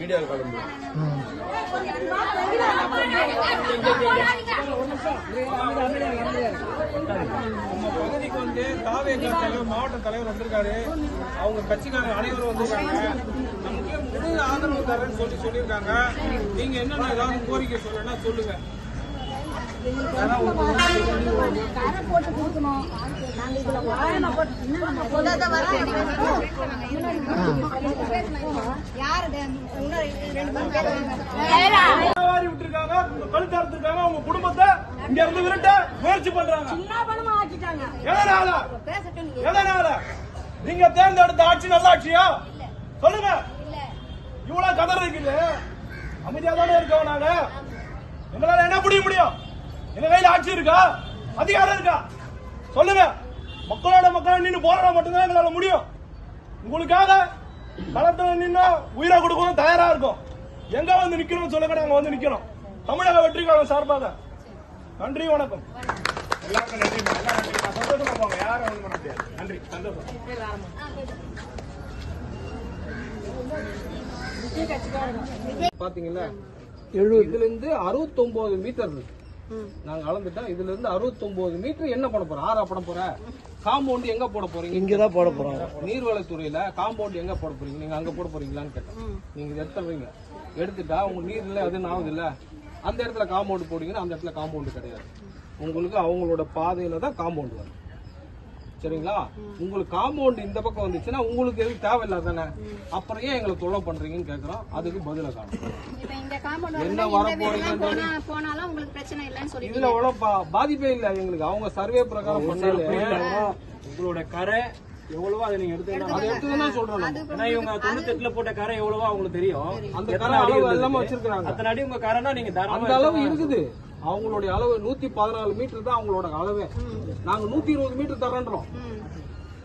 மீடியாவில் கலந்து நம்ம பகுதிக்கு வந்து தாவே தலைவர் மாவட்ட தலைவர் வந்திருக்காரு. அவங்க கட்சிக்காரங்க அனைவரும் வந்திருக்காங்க. நமக்கு முழு ஆதரவு தரேன்னு சொல்லி சொல்லியிருக்காங்க. நீங்க என்னென்ன ஏதாவது கோரிக்கை சொல்லணும்னா சொல்லுங்க. போட்டு கொடுக்கணும். நாங்க இதுல வாழணும் யாரு இன்னும் ரெண்டு மூணு பேர் வாரி விட்டுருக்காங்க கழுத்து அறுத்துருக்காங்க அவங்க குடும்பத்தை இங்க இருந்து விரட்ட முயற்சி பண்றாங்க. எதனால எதனால நீங்க. தேர்ந்தெடுத்த ஆட்சி நல்ல ஆட்சியா சொல்லுங்க. இல்ல. இவ்வளவு கதறதுக்கு இல்ல அமைதியா தானே இருக்கோம் நாங்க? எங்களால என்ன புரிய முடியும்? எங்க கையில ஆட்சி இருக்கா? அதிகாரம் இருக்கா? சொல்லுங்க. மக்களோட மக்களோட நின்று போராட மட்டும்தான் எங்களால முடியும். உங்களுக்காக களத்துல நின்று உயிரை கொடுக்கணும் தயாரா இருக்கும். எங்க வந்து நிக்கணும் சொல்லுங்க நாங்க வந்து நிக்கிறோம் தமிழக வெற்றி கழகம் சார்பாக நன்றி வணக்கம். எல்லாருக்கும் நன்றி எல்லாம் நன்றி. சந்தோஷமா போங்க. யாரும் வந்து பண்ண முடியாது. நன்றி சந்தோஷம். பாத்தீங்களா? இதுல இருந்து அறுபத்தொன்பது மீட்டர் இருக்கு நாங்க அளந்துட்டோம் இதுல இருந்து அறுபத்தொன்பது மீட்டர் என்ன பண்ண போறோம் ஆறா போட போற? காம்பவுண்ட் எங்க போட போறீங்க? இங்கதான் போட போறோம். நீர்வளத்துறையில காம்பவுண்ட் எங்க போட போறீங்க? நீங்க அங்க போட போறீங்களான்னு கேட்டோம். நீங்க இதை எடுத்துறீங்க. எடுத்துட்டா உங்க நீர்ல அது ஆகுது இல்ல? அந்த இடத்துல காம்பவுண்ட் போடுங்கன்னா அந்த இடத்துல காம்பவுண்ட் கிடையாது. உங்களுக்கு அவங்களோட பாதையில தான் காம்பவுண்ட் வரும். சரிங்களா? உங்களுக்கு காம்பவுண்ட் இந்த பக்கம் வந்துச்சுன்னா உங்களுக்கு எதுவும் தேவையில்லை தானே அப்புறம் ஏன் எங்களை தொல்லை பண்றீங்கன்னு கேக்குறோம். அதுக்கு பதில காணும். என்ன வந்து வர இந்த வீடுலாம் போறீங்கன்னு போனா போனாலும் உங்களுக்கு பிரச்சனை இல்லைன்னு சொல்லிட்டு இதுல அவ்வளவு பா- பாதிப்பே இல்ல எங்களுக்கு. அவங்க சர்வே பிரகாரம் பண்ணாலே. உங்களோட கரை எவ்வளவோ அதை நீங்க எடுத்துக்கலாம் அதை எடுத்து தான் சொல்றோம். ஏன்னா இவங்க தொண்ணூத்தெட்டுல போட்ட கரை எவ்வளவோ அவங்களுக்கு தெரியும். அந்த கரை? எல்லாமே வச்சிருக்காங்க அத்தனை அடி உங்க கரைனா நீங்க அந்த அளவு இருக்குது. அவங்களுடைய அளவு நூத்தி பதினாலு மீட்டர் தான் அவங்களோட அளவே. நாங்க நூத்தி இருபது மீட்டர் தரேன்றோம்.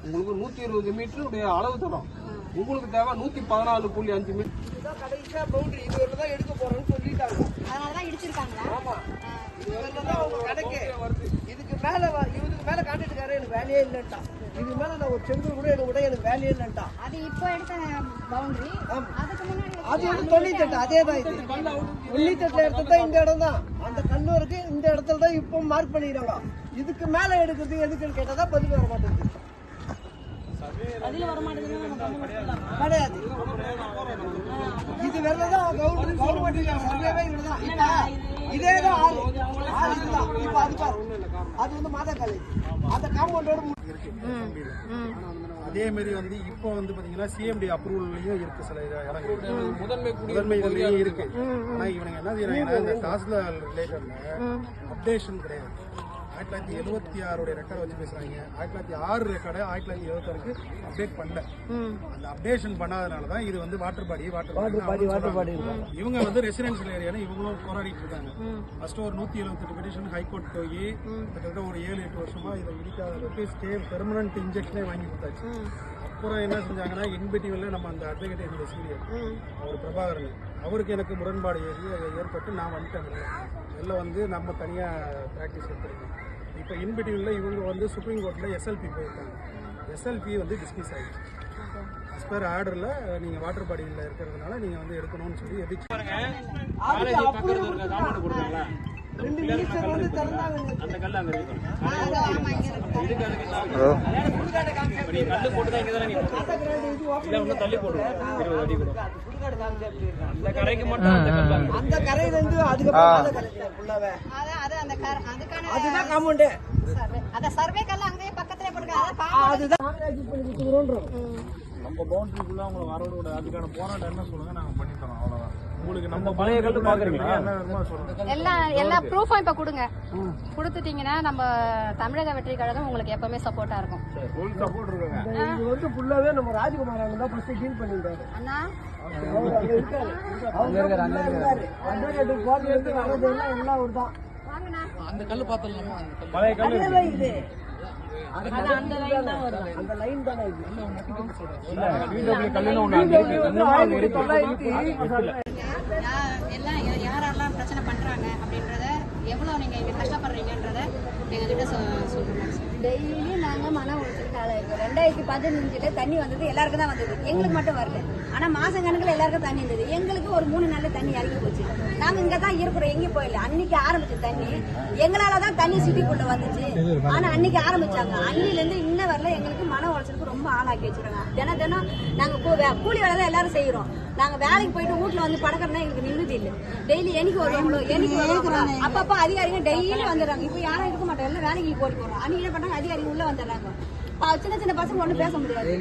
உங்களுக்கு நூத்தி இருபது மீட்டருடைய அளவு தரோம். உங்களுக்கு தேவை நூத்தி பதினாலு புள்ளி அஞ்சு மீட்டர் கடைசியா பவுண்டரி இது வரல தான் எடுக்க போறோம்னு சொல்லிட்டாங்க. அதனாலதான் இடிச்சிருக்காங்களா? இது வரல தான் அவங்க கணக்கு. இதுக்கு மேல வ- இதுக்கு மேல காட்டுக்காரு எனக்கு வேலையே இல்லைன்ட்டான் இது மேல நான் ஒரு செங்கல் கூட எனக்கு கூட எனக்கு வேலையே இல்லைன்ட்டான் அது இப்போ எடுத்த பவுண்டரி அதுக்கு முன்னாடி அது வந்து தொண்ணூத்தெட்டு அதே தான் இது தொண்ணூத்தெட்டுல இடத்துல தான் இந்த இடம் தான். அந்த கல்லு இருக்கு இந்த இடத்துல தான் இப்போ மார்க் பண்ணிடுறாங்க. இதுக்கு மேல எடுக்கிறது எதுக்குன்னு கேட்டா தான் பதில் வர மாட்டேங்குது. கிடையாது. இது வரதான் கவர்மெண்ட் கவர்மெண்ட் சர்வேவே இவ்வளவுதான் இப்ப இதே தான் ஆறு ஆறு இதுதான் இப்ப அது பாரு. அது வந்து மாதா காலேஜ் அந்த காம்பவுண்டோட அதே மாதிரி வந்து இப்போ வந்து பாத்தீங்கன்னா சிஎம்டி அப்ரூவல்லையும் இருக்கு சில இடங்கள். முதன்மை முதன்மை இதுலயும் இருக்கு. ஆனா இவனுங்க என்ன செய்யறாங்கன்னா இந்த தாசில்தார் ரிலேட்டட்ல அப்டேஷன் கிடையாது. ஆயிரத்தி தொள்ளாயிரத்தி எழுபத்தி ஆறுடைய ரெக்கார்டை வச்சு பேசுறாங்க. ஆயிரத்தி தொள்ளாயிரத்தி ஆறு ரெக்கார்டை ஆயிரத்தி தொள்ளாயிரத்தி எழுபத்தாறுக்கு அப்டேட் பண்ணல. அந்த அப்டேஷன் பண்ணாதனால தான் இது வந்து water body water body water body இவங்க வந்து ரெசிடென்ஷியல் ஏரியால இவங்களும் போராடிட்டு இருக்காங்க. ஃபர்ஸ்ட் ஒரு நூத்தி எழுபத்தெட்டு பெட்டிஷன் ஹைகோர்ட் போய் கிட்டத்தட்ட ஒரு ஏழு எட்டு வருஷமா இதை இடிக்காத ஸ்டே பெர்மனன்ட் இன்ஜெக்ஷனே வாங்கி கொடுத்தாச்சு. அப்புறம் என்ன செஞ்சாங்கன்னா இன்பிட்டிவில் நம்ம அந்த அட்வொகேட் என்னுடைய சீனியர் அவர் பிரபாகரன். அவருக்கு எனக்கு முரண்பாடு ஏறி ஏற்பட்டு நான் வந்துட்டேன். வெளில. வந்து நம்ம தனியாக ப்ராக்டிஸ் எடுத்துருக்கோம் இப்போ இன்பிட்டிவில் இவங்க வந்து சுப்ரீம் கோர்ட்டில் எஸ்எல்பி போயிருக்காங்க. எஸ்எல்பி வந்து டிஸ்மிஸ் ஆகிடுச்சு as per ஆர்டரில் நீங்கள் வாட்டர் பாடியில் இருக்கிறதுனால நீங்கள் வந்து எடுக்கணும்னு சொல்லி எதிர்த்து காலேஜ் பக்கத்துல இருக்க காம்பவுண்ட் கொடுத்தாங்களா ரெண்டு மினிஸ்டர் வந்து திறந்தாங்க அந்த கல்லு போட்டு தான் இங்க தானே நீ போடுற. இல்ல இன்னும் தள்ளி மட்டும் அந்த அங்க இருக்கு. அந்த கரையில இருந்து அதுக்கப்புறம் அதுதான் காம்பவுண்டே சர்வே கல்ல அங்கேயே பக்கத்துல அதுதான். பண்ணி நம்ம பவுண்டரிக்குள்ள அவங்கள வர விட அதுக்கான போராட்டம் என்ன சொல்லுங்க நாங்கள் பண்ணி தரோம் உங்களுக்கு நம்ம பழைய கல்லு பாக்குறீங்களா? எல்லா எல்லா ப்ரூஃபும் இப்ப கொடுங்க. கொடுத்துட்டீங்கன்னா நம்ம தமிழக வெற்றி கழகம் உங்களுக்கு எப்பவுமே சப்போர்ட்டா இருக்கும். ஃபுல் சப்போர்ட் இருக்காங்க. இது வந்து ஃபுல்லாவே நம்ம ராஜ்குமார் அண்ணன் தான் ஃபர்ஸ்ட் டீல் பண்ணிருக்காரு அண்ணா? அவர் அங்க இருக்காரு எல்லாம் அவர் தான் வாங்கண்ணா பழைய கல் அதே தான் இது. அந்த யாரெல்லாம் பிரச்சனை பண்றாங்க அப்படின்றத எவ்வளவு நீங்க இங்க கஷ்டப்படுறீங்கன்றத எங்ககிட்ட சொ- சொல்லுங்க. டெய்லி நாங்க மன உளைச்சலுக்கு ஆளாயிருக்கோம். ரெண்டாயிரத்தி பதினஞ்சுல தண்ணி வந்தது எல்லாருக்கும் தான் வந்தது. எங்களுக்கு மட்டும் வரல. ஆனா மாசம் கணக்குல எல்லாருக்கும் தண்ணி இருந்தது. எங்களுக்கு ஒரு மூணு நாள்ல தண்ணி இறங்கி போச்சு. நாங்க இங்க தான் இருக்கிறோம் எங்கேயும் போயிடல அன்னைக்கு ஆரம்பிச்ச தண்ணி எங்களால தான் தண்ணி சிட்டிக்குள்ள வந்துச்சு. ஆனா அன்னைக்கு ஆரம்பிச்சாங்க. அன்னில இருந்து இன்ன வரல எங்களுக்கு மன உளைச்சலுக்கு ரொம்ப ஆளாக்கி வச்சிருக்காங்க. தினம் தினம் நாங்க கூலி வேலை தான் எல்லாரும் செய்யறோம் நாங்க வேலைக்கு போயிட்டு வீட்டுல வந்து படக்கிறதா எங்களுக்கு நிம்மதி இல்லை. டெய்லி என்னைக்கு வருவாங்களோ என்னைக்கு வருவாங்களோ அப்பப்ப அதிகாரிகள் டெய்லி வந்துடுறாங்க. இப்ப யாரும் இருக்க மாட்டாங்க எல்லாம் வேலைக்கு போட்டு போறோம். அன்னைக்கு என்ன பண்றாங்க அதிகாரிகள் உள்ள வந்துடுறாங்க. சின்ன சின்ன பசங்க ஒண்ணும் பேச முடியாது.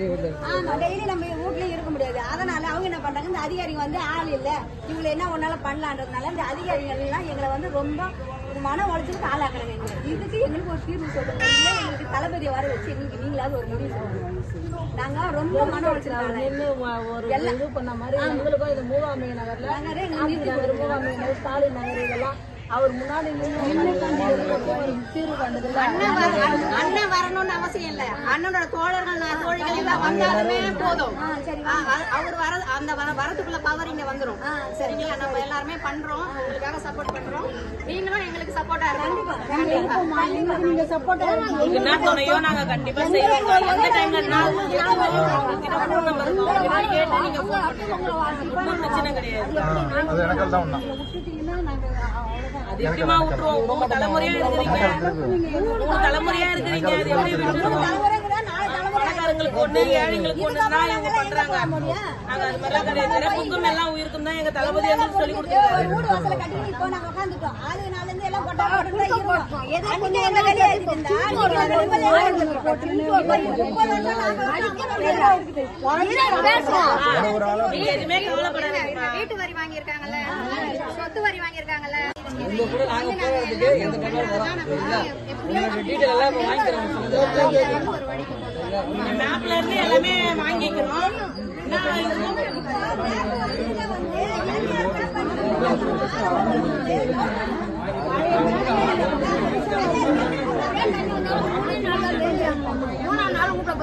ஆமா டெய்லி நம்ம வீட்லயே இருக்க முடியாது. அதனால அவங்க என்ன பண்றாங்க இந்த அதிகாரிங்க வந்து ஆள் இல்ல. இவங்களை என்ன ஒன்னால பண்ணலான்றதுனால இந்த அதிகாரிகள் எல்லாம் எங்களை வந்து ரொம்ப மன உளைச்சலுக்கு ஆளாக்குறாங்க எங்களை இதுக்கு எங்களுக்கு ஒரு தீர்வு சொல்லுங்க எங்களுக்கு தளபதியை வர வச்சு எங்களுக்கு நீங்களாவது ஒரு முடிவு சொல்லுங்க. நாங்க ரொம்ப மன இது பண்ண மாதிரி எங்களுக்கும் இது மூவாமை நகர்ல நாங்க காந்தி நகர் மூவாமை நகர் ஸ்டாலின் நகர் இதெல்லாம் அவர் முன்னாடி அண்ணன் வர- அண்ணன் அண்ணன் வரணும்னு அவசியம் இல்ல. அண்ணனோட தோழர்கள் நான் தோழிகள் எல்லாம் வந்தாலுமே போதும். அவர் வர அந்த வர- வரதுக்குள்ள பவர் இங்க வந்துரும். சரிங்களா? நம்ம எல்லாருமே பண்றோம். உங்களுக்காக சப்போர்ட் பண்றோம். நீங்களும் எங்களுக்கு சப்போர்ட்டா எங்களுக்கு நீங்க கண்டிப்பா செய்வோம் எந்த கேட்டு நீங்க பிரச்சனை கிடையாது. அது எப்படிமா விட்டுருவோம். மூணு தலைமுறையா இருக்கிறீங்க. மூணு தலைமுறையா இருக்கிறீங்க. அது எப்படி பணக்காரங்களுக்கு ஒண்ணு ஏழைங்களுக்கு ஒண்ணுன்னா இவங்க பண்றாங்க நாங்க அது மாதிரிலாம் கிடையாது. பிறப்புக்கும் எல்லாம் உயிருக்கும் தான் எங்க தளபதி எங்களுக்கு சொல்லி கொடுத்துருக்காரு. வீடு வாசல கட்டிட்டு இப்போ நாங்க உட்காந்துட்டோம் வெளியே இருந்தா நீங்க வந்து நிம்மதியா இருந்திருக்கோம். முப்பது வருஷம் நாங்க அடிக்க முடியாது. நீங்க எதுவுமே கவலைப்படாதீங்க வீட்டு வரி வாங்கியிருக்காங்கல்ல சொத்து வரி வாங்கியிருக்காங்கல்ல மேப்ல இருந்து எல்லாமே வாங்கிக்கிறோம். நான் இதுவும் மூணாம் நாள் வீட்டுல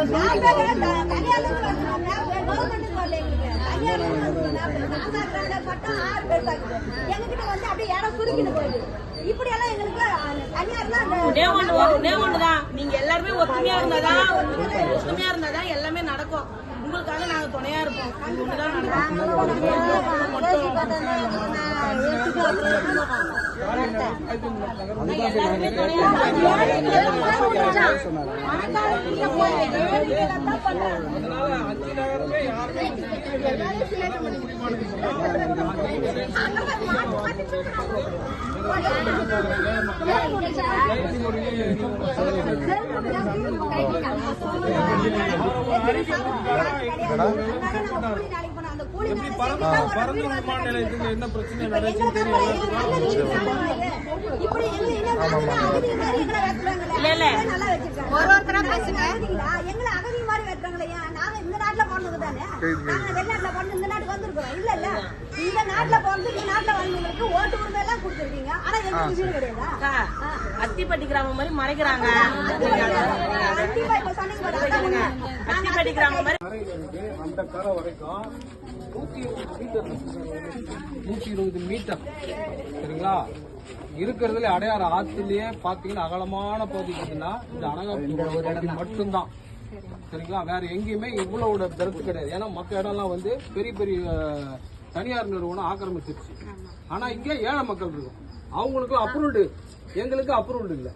பட்டம் ஆறு பேர் தாக்குது எங்ககிட்ட வந்து அப்படியே இடம் சுருக்கிட்டு போயிடுது இப்படி எல்லாம் எங்களுக்கு தனியார்னா ஒன்னே நீங்க எல்லாருமே ஒத்துமையா இருந்தாதான் ஒத்துமையா இருந்தாதான் எல்லாமே நடக்கும் உங்களுக்காக நாங்க துணையா இருப்போம் இது ஒண்ணுதான் நடக்கும் எல்லாருமே துணையா என்ன பிரச்சனை வெட்டுறாங்களே. இல்ல, இல்ல. ஒரு ஒருத்தரா பேசுங்க. எங்களை அகதி நாங்க இந்த நாட்டுல பிறந்தவங்க தானே. நாங்க வெளிநாட்டுல பிறந்து இந்த நாட்டுக்கு வந்திருக்கிறோம். இல்ல, இல்ல. இந்த நாட்டுல பிறந்து இந்த நாட்டுல வந்தவங்களுக்கு ஓட்டு உரிமை எல்லாம் கொடுத்திருக்கீங்க. ஆனா எங்களுக்கு வீடு கிடையாதா? அக்கா, அத்திப்பட்டி கிராமம் மாதிரி மறைக்கிறாங்க. அத்திப்பட்டி கிராமம். மாதிரி கரையிலிருந்து அந்த கரை வரைக்கும் நூத்தி இருபது மீட்டர் நூத்தி இருபது மீட்டர் சரிங்களா? இருக்கிறதுல அடையாறு ஆத்திலேயே பாத்தீங்கன்னா அகலமான பகுதி இந்த அனகாபுரம் பகுதி மட்டும்தான். சரிங்களா? வேற எங்கேயுமே இவ்வளவு பெருத்து கிடையாது. ஏன்னா மற்ற இடம்லாம் வந்து பெரிய பெரிய தனியார் நிறுவனம் ஆக்கிரமிச்சிருச்சு. ஆனா இங்க ஏழை மக்கள் இருக்கும். அவங்களுக்கு அப்ரூவ்டு எங்களுக்கு அப்ரூவ்டு இல்லை.